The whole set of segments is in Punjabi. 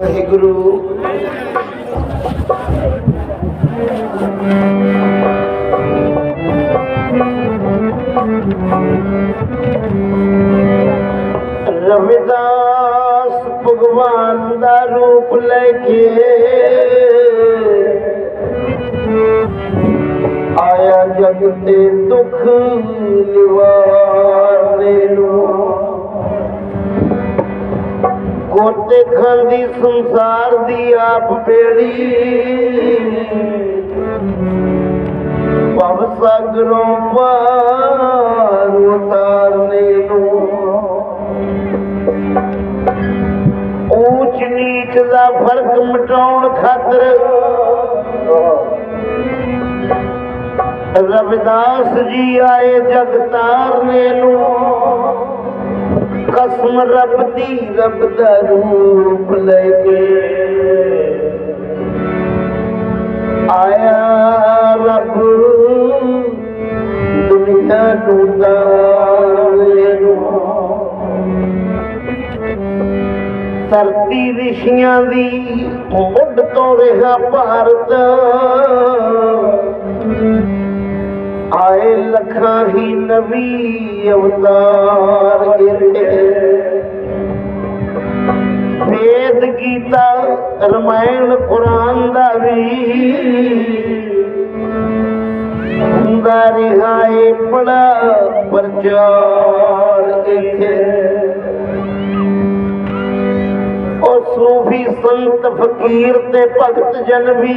ਵਾਹਿਗੁਰੂ। ਰਵਿਦਾਸ ਭਗਵਾਨ ਦਾ ਰੂਪ ਲੈ ਕੇ ਆਇਆ ਜਗ ਤੇ ਦੁੱਖ ਨਿਵਾਰਨੇ ਨੂੰ ਖਾਂਦੀ ਸੰਸਾਰ ਦੀ ਆਪ ਬੇੜੀ। ਭਵ ਸਾਗਰੋਂ ਪਾਰ ਉਤਾਰਨੇ ਨੂੰ। ਊਚ ਨੀਚ ਦਾ ਫ਼ਰਕ ਮਿਟਾਉਣ ਖਾਤਰ ਰਵਿਦਾਸ ਜੀ ਆਏ ਜਗਤਾਰਨੇ ਨੂੰ। ਕਸਮ ਰੱਬ ਦੀ, ਰੱਬ ਦਾ ਰੂਪ ਲੈ ਕੇ। ਆਇਆ ਰੱਬ, ਦੁਨੀਆ ਨੂੰ ਦਾਲੇ ਨੂੰ। ਰਿਸ਼ੀਆਂ ਦੀ ਮੁੱਢ ਤੋਂ ਰਿਹਾ ਭਾਰਤ। ਆਏ ਲੱਖਾਂ ਹੀ ਨਵੀ ਅਵਤਾਰ ਗਿਰੇ ਵੇਦ ਗੀਤਾ, ਰਮਾਇਣ, ਕੁਰਾਨ ਦਾ ਵੀ ਹੁੰਦਾ ਰਿਹਾ ਏ ਪ੍ਰਚਾਰ ਇੱਥੇ। ਉਹ ਸੂਫੀ ਸੰਤ ਫਕੀਰ ਤੇ ਭਗਤ ਜਨ ਵੀ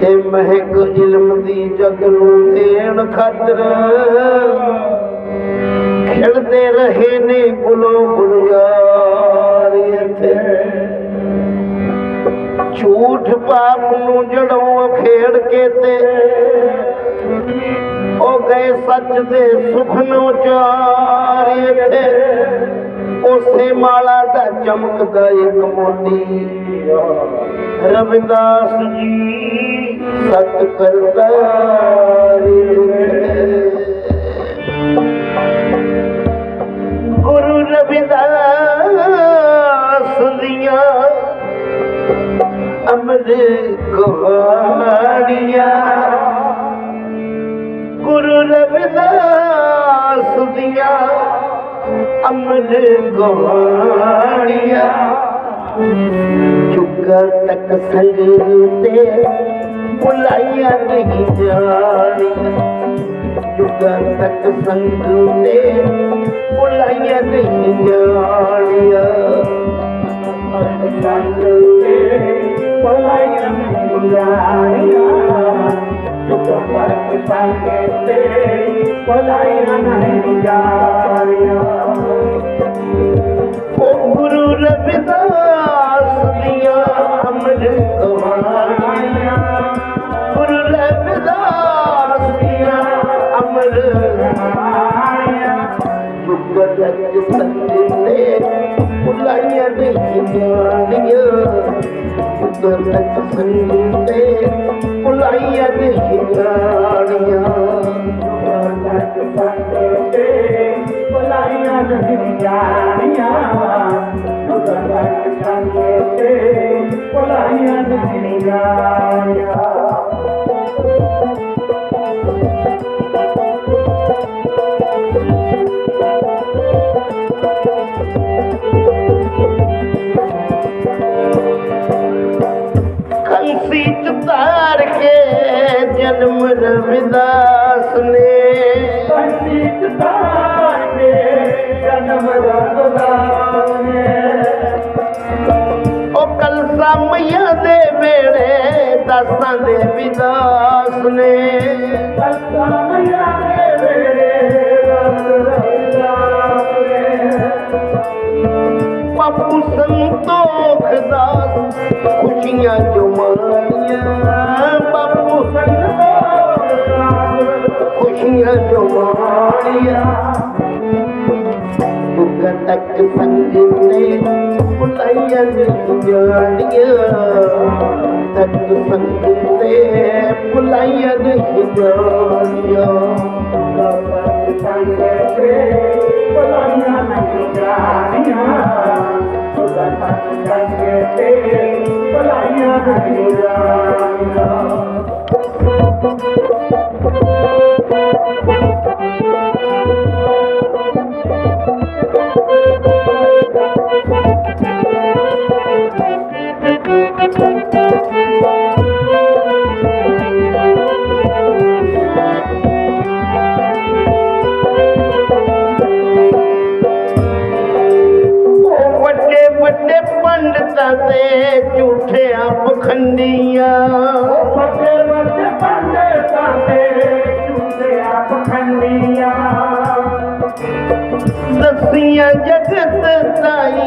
ਤੇ ਮਹਿਕ ਇਲਮ ਦੀ ਜਗ ਨੂੰ ਦੇਣ ਖਾਤਰ ਖਿੜਦੇ ਰਹੇ ਨੇ ਗੁਲੋ ਗੁਲਜ਼ਾਰ ਇੱਥੇ। ਝੂਠ ਪਾਪ ਨੂੰ ਜੜੋਂ ਖੇੜ ਕੇ ਤੇ ਉਹ ਗਏ ਸੱਚ ਦੇ ਸੁਖ ਨੂੰ ਚਾਰ ਇੱਥੇ। ਉਸੇ ਮਾਲਾ ਦਾ ਚਮਕਦਾ ਇੱਕ ਮੋਤੀ ਰਵਿਦਾਸ ਜੀ। ਸਤ ਕਰਦਾ ਗੁਰੂ ਰਵਿਦਾਸ ਦੀਆਂ ਅਮਰ ਕਹਾਣੀਆਂ ਗੁਰੂ ਰਵਿਦਾਸ ਦੀਆਂ ਅਮਰ ਕਹਾਣੀਆਂ ਚੁੱਕਾ ਤੱਕ ਸੰਗ ਤੇ ड़ियाु तक संकृे पुलिया हो गुरु रविदास न से पुल कज सं पुल कणियां पपू ख़ुशीअ जुमारिया तक संगीत भुलैनिज तक संगीत भुलनि सिजाणिया جان کي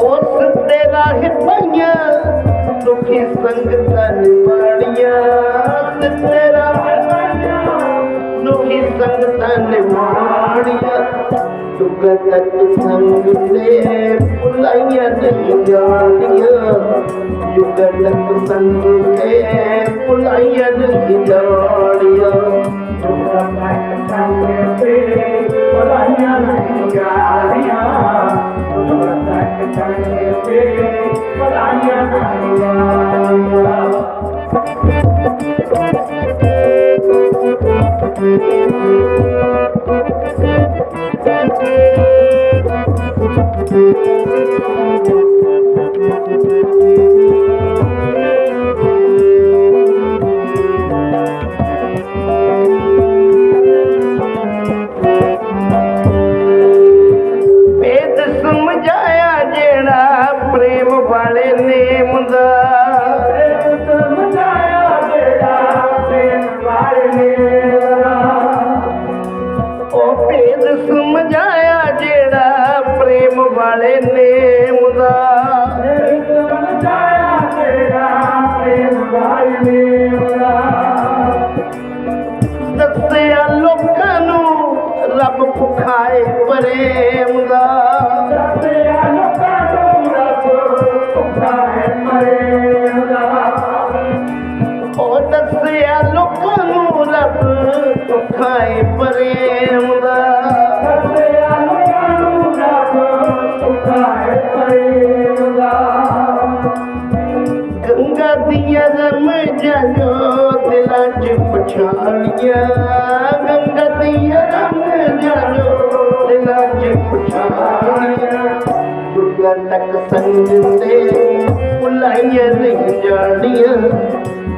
ਉਸ ਤੇ ਰਾਹ ਪਈਆਂ, ਦੁਖੀ ਸੰਗਤਾਂ ਨਿਵਾੜੀਆਂ ਤੇ ਰਾਹ ਦੁਖੀ ਸੰਗਤਾਂ ਨਿਵਾੜੀਆਂ ਦੁੱਖ ਤੱਕ ਸੰਗ ਤੇ ਭੁਲਾਈਆਂ ਨਹੀਂ ਜਾਣੀਆਂ। ਯੁਗ ਤੱਕ ਸੰਗ ਤੇ ਭੁਲਾਈਆਂ ਨਹੀਂ ਜਾਣੀਆਂ। Yeah. ਰਮ ਦਿਲਾਂ ਚ ਪਛਾਣੀਆਂ ਗੰਗਾ ਦੀਆਂ ਰਮ ਦਿਲਾਂ ਚ ਪਛਾਣੀਆਂ। ਦੁਰਗਾ ਤੱਕ ਸੰਗ ਤੇ ਭੁਲਾਈਆਂ ਨਹੀਂ ਜਾਣੀਆਂ।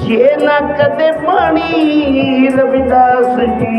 छे नच ते पाणी रविदास जी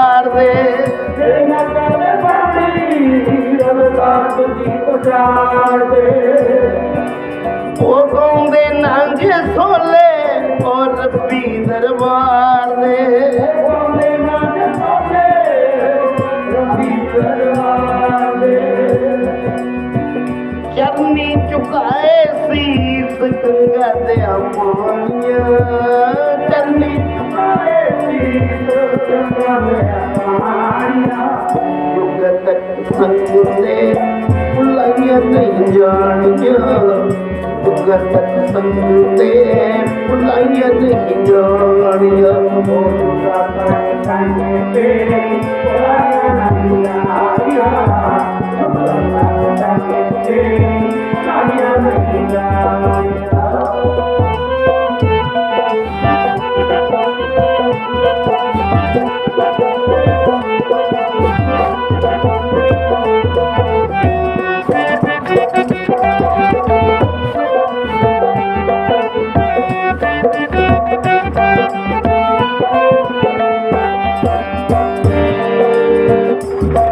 হবে जमी चुकाए है पाणि गंगा दे सी जाणी तक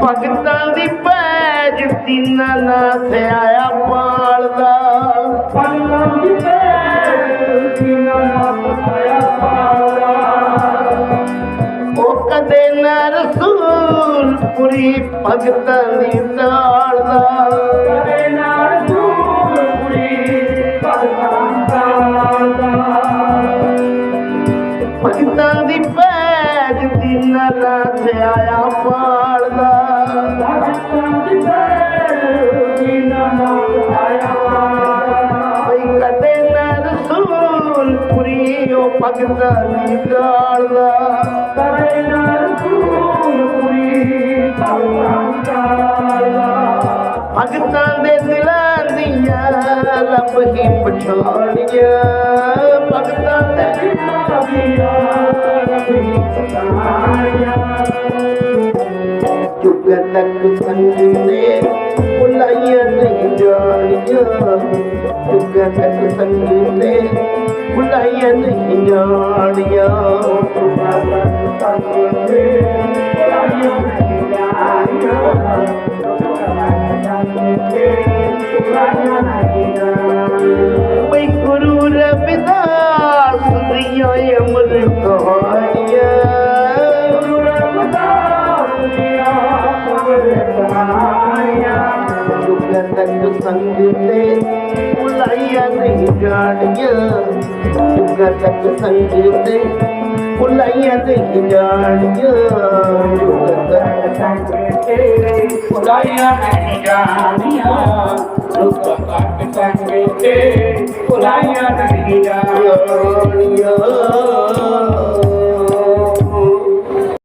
पाकिस्तान जी भैन जिती नाना से आया पालदा ਕਦੇ ਨਾ ਰਸੂਲ ਪੁਰੀ ਭਗਤਾਂ ਦੀ ਟਾਲਦਾ ਉਹ ਭਗਤਾਂ ਦੀ। ਟਾਲਦਾ ਭਗਤਾਂ ਦੇ ਦਿਲਾਂ ਦੀਆਂ ਲੱਭ ਹੀ ਪਛਾਣੀਆਂ। ਭਗਤਾਂ ਦੇ ਚੁੱਕ ਤੱਕ ਸੰਗ ਤੇ ਭੁਲਾਈਆਂ ਨਹੀਂ ਜਾਣੀਆਂ। ਚੁੱਕ ਤੱਕ ਸੰਗ ਤੇ உடையன் ஞானியா உண்மை குரு ரவிதாஸ் எமது கண்டு சந்தித்தேன். புள்ளையனை ஜாடிய யுகத்தட்டு சந்தித்தேன். புள்ளையனை ஜாடிய யுகத்தட்டு சந்தித்தேன். புள்ளையனை ஜாடிய யுகத்தட்டு சந்தித்தேன். புள்ளையனை ஜாடிய